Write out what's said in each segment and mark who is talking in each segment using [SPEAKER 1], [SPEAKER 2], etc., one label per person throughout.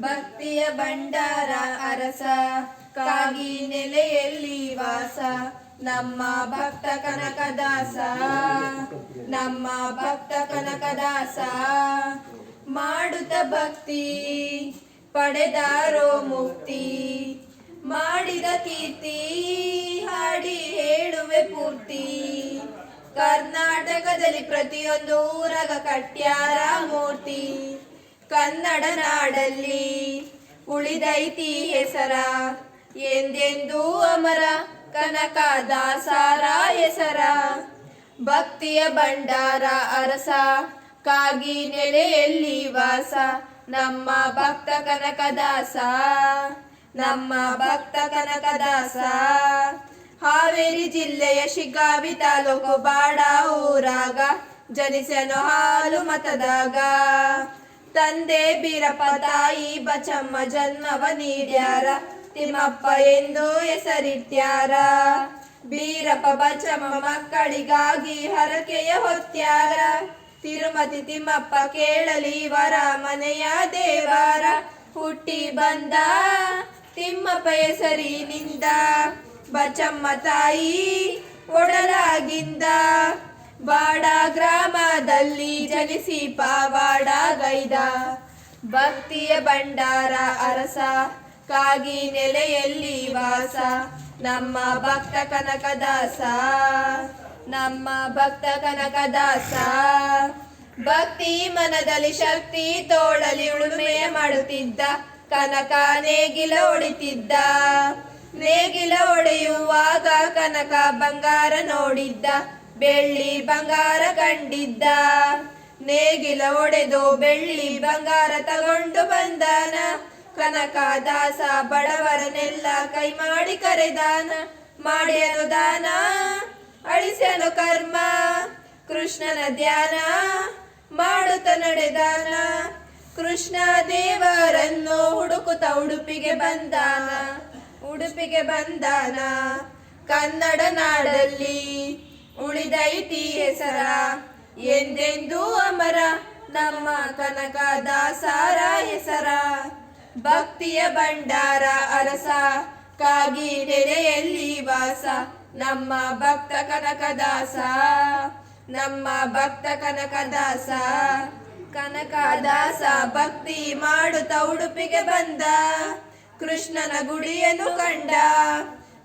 [SPEAKER 1] ಭಕ್ತಿಯ ಭಂಡಾರ ಅರಸ. ಕಾಗಿ ನೆಲೆಯಲ್ಲಿ ವಾಸ. ನಮ್ಮ ಭಕ್ತ ಕನಕದಾಸ ನಮ್ಮ ಭಕ್ತ ಕನಕದಾಸ ಮಾಡುತ್ತ ಭಕ್ತಿ, ಪಡೆದಾರೋ ಮುಕ್ತಿ. ಮಾಡಿದ ಕೀರ್ತಿ, ಹಾಡಿ ಹೇಳುವೆ ಪೂರ್ತಿ. ಕರ್ನಾಟಕದಲ್ಲಿ ಪ್ರತಿಯೊಂದು ಊರಗ ಕಟ್ಯಾರ ಮೂರ್ತಿ. ಕನ್ನಡ ನಾಡಲ್ಲಿ ಉಳಿದೈತಿ ಹೆಸರ. ಎಂದೆಂದೂ ಅಮರ ಕನಕ ದಾಸಾರ ಹೆಸರ. ಭಕ್ತಿಯ ಭಂಡಾರ ಅರಸ, ಕಾಗಿ ನೆಲೆಯಲ್ಲಿ ವಾಸ. ನಮ್ಮ ಭಕ್ತ ಕನಕದಾಸ ನಮ್ಮ ಭಕ್ತ ಕನಕದಾಸ ಹಾವೇರಿ ಜಿಲ್ಲೆಯ ಶಿಗ್ಗಾವಿ ತಾಲೂಕು ಬಾಡ ಊರಾಗ ಜನಿಸನು ಹಾಲು ಮತದಾಗ. ತಂದೆ ಬೀರಪ್ಪ ತಾಯಿ ಬಚಮ್ಮ ಜನ್ಮವ ನೀಡ್ಯಾರ. ತಿಮ್ಮಪ್ಪ ಎಂದು ಹೆಸರಿಟ್ಯಾರ. ಬೀರಪ್ಪ ಬಚಮ್ಮ ಮಕ್ಕಳಿಗಾಗಿ ಹರಕೆಯ ಹೊತ್ಯಾರ. ತಿರುಮತಿ ತಿಮ್ಮಪ್ಪ ಕೇಳಲಿ ವರ ಮನೆಯ ದೇವಾರ. ಹುಟ್ಟಿ ಬಂದ ತಿಮ್ಮಪ್ಪ ಹೆಸರಿನಿಂದ. ಬಚಮ್ಮ ತಾಯಿ ಒಡಲಾಗಿಂದ. ಬಾಡ ಗ್ರಾಮದಲ್ಲಿ ಜನಿಸಿ ಪಾವಾಡ ಗೈದ ಭಕ್ತಿಯ ಭಂಡಾರ ಅರಸ, ಕಾಗಿ ನೆಲೆಯಲ್ಲಿ ವಾಸ. ನಮ್ಮ ಭಕ್ತ ಕನಕದಾಸ ನಮ್ಮ ಭಕ್ತ ಕನಕದಾಸ ಭಕ್ತಿ ಮನದಲ್ಲಿ ಶಕ್ತಿ ತೋಳಲಿ ಉಳುಮೆ ಮಾಡುತ್ತಿದ್ದ, ಕನಕ ನೇಗಿಲ ಹೊಡಿತಿದ್ದ ನೇಗಿಲ ಹೊಡೆಯುವಾಗ ಕನಕ ಬಂಗಾರ ನೋಡಿದ್ದ. ಬೆಳ್ಳಿ ಬಂಗಾರ ಕಂಡಿದ್ದ. ನೇಗಿಲ ಒಡೆದು ಬೆಳ್ಳಿ ಬಂಗಾರ ತಗೊಂಡು ಬಂದಾನ. ಕನಕ ದಾಸ ಬಡವರನ್ನೆಲ್ಲ ಕೈ ಮಾಡಿ ಕರೆದಾನ. ಮಾಡಿಯನು ದಾನ, ಅಳಿಸ್ಯನು ಕರ್ಮ. ಕೃಷ್ಣನ ಧ್ಯಾನ, ಮಾಡುತ್ತ ನಡೆದಾನ. ಕೃಷ್ಣ ದೇವರನ್ನು ಹುಡುಕುತ್ತ ಉಡುಪಿಗೆ ಬಂದಾನ. ಉಡುಪಿಗೆ ಬಂದಾನ. ಕನ್ನಡ ನಾಡಲ್ಲಿ ಉಳಿದೈತಿ ಹೆಸರ ಎಂದೆಂದೂ ಅಮರ ನಮ್ಮ ಕನಕ ದಾಸಾರ ಹೆಸರ. ಭಕ್ತಿಯ ಭಂಡಾರ ಅರಸ, ಕಾಗಿ ನೆಲೆಯಲ್ಲಿ ವಾಸ, ನಮ್ಮ ಭಕ್ತ ಕನಕದಾಸ ನಮ್ಮ ಭಕ್ತ ಕನಕದಾಸ ಕನಕದಾಸ ಭಕ್ತಿ ಮಾಡುತ್ತ ಉಡುಪಿಗೆ ಬಂದ, ಕೃಷ್ಣನ ಗುಡಿಯನ್ನು ಕಂಡ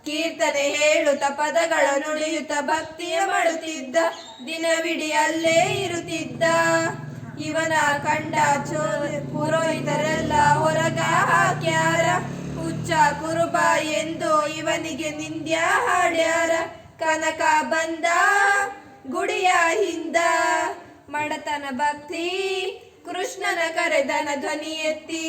[SPEAKER 1] ಕೀರ್ತನೆ ಹೇಳುತ್ತ ಪದಗಳ ನುಡಿಯುತ್ತ ಭಕ್ತಿಯ ಮಾಡುತ್ತಿದ್ದ ದಿನವಿಡೀ ಅಲ್ಲೇ ಇರುತ್ತಿದ್ದ. ಇವನ ಕಂಡ ಚೋ, ಪುರೋಹಿತರೆಲ್ಲ ಹೊರಗ ಹಾಕ್ಯಾರ. ಹುಚ್ಚ ಕುರುಬ ಎಂದು ಇವನಿಗೆ ನಿಂದ್ಯ ಹಾಡ್ಯಾರ. ಕನಕ ಬಂದ ಗುಡಿಯ ಹಿಂದ, ಮಡತನ ಭಕ್ತಿ ಕೃಷ್ಣನ ಕರೆದನ ಧ್ವನಿ ಎತ್ತಿ.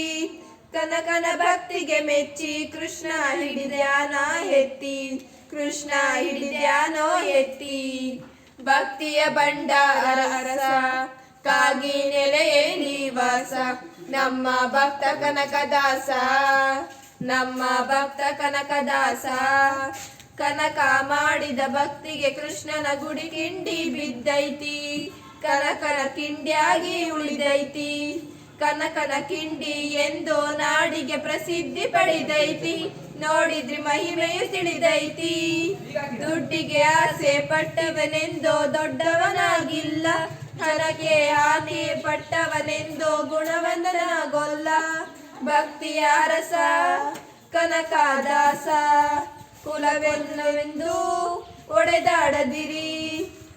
[SPEAKER 1] ಕನಕನ ಭಕ್ತಿಗೆ ಮೆಚ್ಚಿ ಕೃಷ್ಣ ಹಿಡಿದ್ಯಾನ ಎತ್ತಿ, ಕೃಷ್ಣ ಹಿಡಿದ್ಯಾನೋ ಎತ್ತಿ. ಭಕ್ತಿಯ ಭಂಡಾರ ಅರಸ, ಕಾಗಿ ನೆಲೆಯೇ ನಿವಾಸ. ನಮ್ಮ ಭಕ್ತ ಕನಕದಾಸ ನಮ್ಮ ಭಕ್ತ ಕನಕದಾಸ ಕನಕ ಮಾಡಿದ ಭಕ್ತಿಗೆ ಕೃಷ್ಣನ ಗುಡಿ ಕಿಂಡಿ ಬಿದ್ದೈತಿ. ಕನಕನ ಕಿಂಡಿಯಾಗಿ ಉಳಿದೈತಿ. ಕನಕನ ಕಿಂಡಿ ಎಂದು ನಾಡಿಗೆ ಪ್ರಸಿದ್ಧಿ ಪಡೆದೈತಿ. ನೋಡಿದ್ರಿ ಮಹಿಮೆಯು ತಿಳಿದೈತಿ. ದುಡ್ಡಿಗೆ ಆಸೆ ಪಟ್ಟವನೆಂದೋ ದೊಡ್ಡವನಾಗಿಲ್ಲ. ಹಣಕ್ಕೆ ಆನೆ ಪಟ್ಟವನೆಂದೋ ಗುಣವಂದನಾಗೊಲ್ಲ ಭಕ್ತಿಯ ಅರಸ ಕನಕದಾಸ ಕುಲವೆಲ್ಲವೆಂದು ಒಡೆದಾಡದಿರಿ.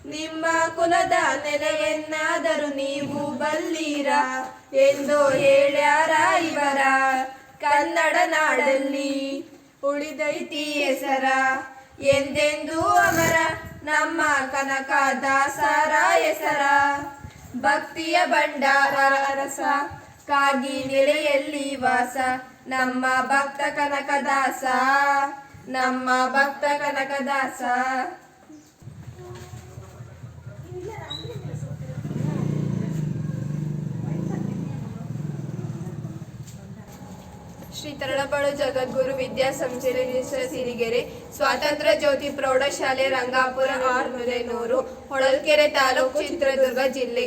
[SPEAKER 1] ನಿಮ್ಮ ಕುಲದ ನೆಲೆಯನ್ನಾದರೂ ನೀವು ಬಲ್ಲೀರ? ಎಂದು ಹೇಳ್ಯಾರ ಇವರ. ಕನ್ನಡ ನಾಡಲ್ಲಿ ಉಳಿದೈತಿ ಹೆಸರ. ಎಂದೆಂದೂ ಅಮರ ನಮ್ಮ ಕನಕ ದಾಸರ ಹೆಸರ. ಭಕ್ತಿಯ ಭಂಡಾರ ಅರಸ. ಕಾಗಿ ನೆಲೆಯಲ್ಲಿ ವಾಸ. ನಮ್ಮ ಭಕ್ತ ಕನಕದಾಸ ನಮ್ಮ ಭಕ್ತ ಕನಕದಾಸ ಶ್ರೀ ತರಳಬಾಳು ಜಗದ್ಗುರು ವಿದ್ಯಾಸಂಸ್ಥೆ ಸಿರಿಗೆರೆ ಸ್ವಾತಂತ್ರ್ಯ ಜ್ಯೋತಿ ಪ್ರೌಢಶಾಲೆ ರಂಗಾಪುರ ಆರ್ ನೂರು ಹೊಳಲ್ಕೆರೆ ತಾಲೂಕು ಚಿತ್ರದುರ್ಗ ಜಿಲ್ಲೆ.